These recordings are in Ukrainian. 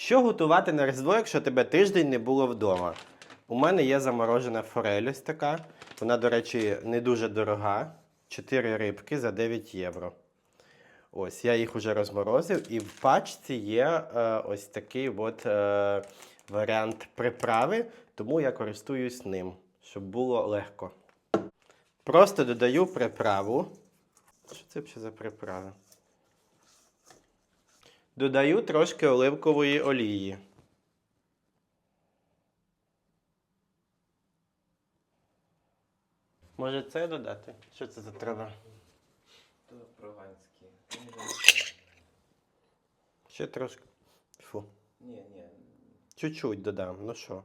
Що готувати на Різдво, якщо тебе тиждень не було вдома? У мене є заморожена форель ось така. Вона, до речі, не дуже дорога. 4 рибки за 9 євро. Ось, я їх уже розморозив, і в пачці є е, ось такий от, е, варіант приправи, тому я користуюсь ним, щоб було легко. Просто додаю приправу. Що це взагалі за приправа? Додаю трошки оливкової олії. Може це додати? Що це за трава? Прованські. Ще трошки. Фу. Ні, ні. Чуть-чуть додам. Ну що?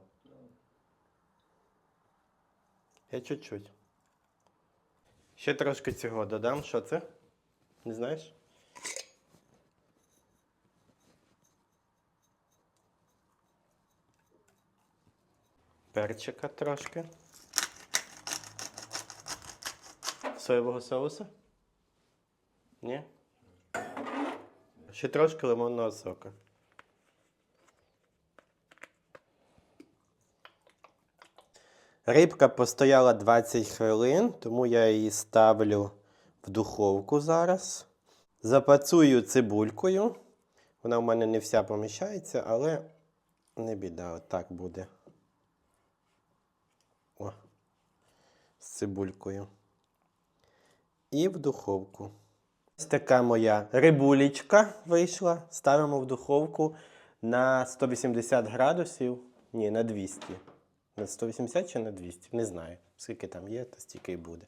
Я чуть-чуть. Ще трошки цього додам. Що це? Не знаєш? Перчика трошки. Соєвого соусу? Ні? Ще трошки лимонного сока. Рибка постояла 20 хвилин, тому я її ставлю в духовку зараз. Запацую цибулькою. Вона в мене не вся поміщається, але не біда, отак буде. О, з цибулькою. І в духовку. Ось така моя рибулечка вийшла. Ставимо в духовку на 180 градусів. Ні, на 200. На 180 чи на 200? Не знаю. Скільки там є, то стільки й буде.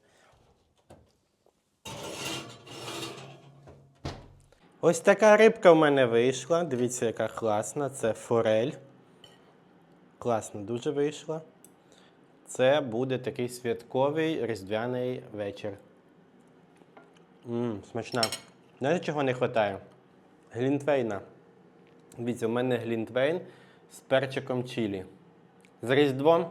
Ось така рибка в мене вийшла. Дивіться, яка класна. Це форель. Класно дуже вийшла. Це буде такий святковий різдвяний вечір. Мм, смачна. Знаєте, чого не вистачає? Глінтвейна. Дивіться, у мене глінтвейн з перчиком чилі. З Різдвом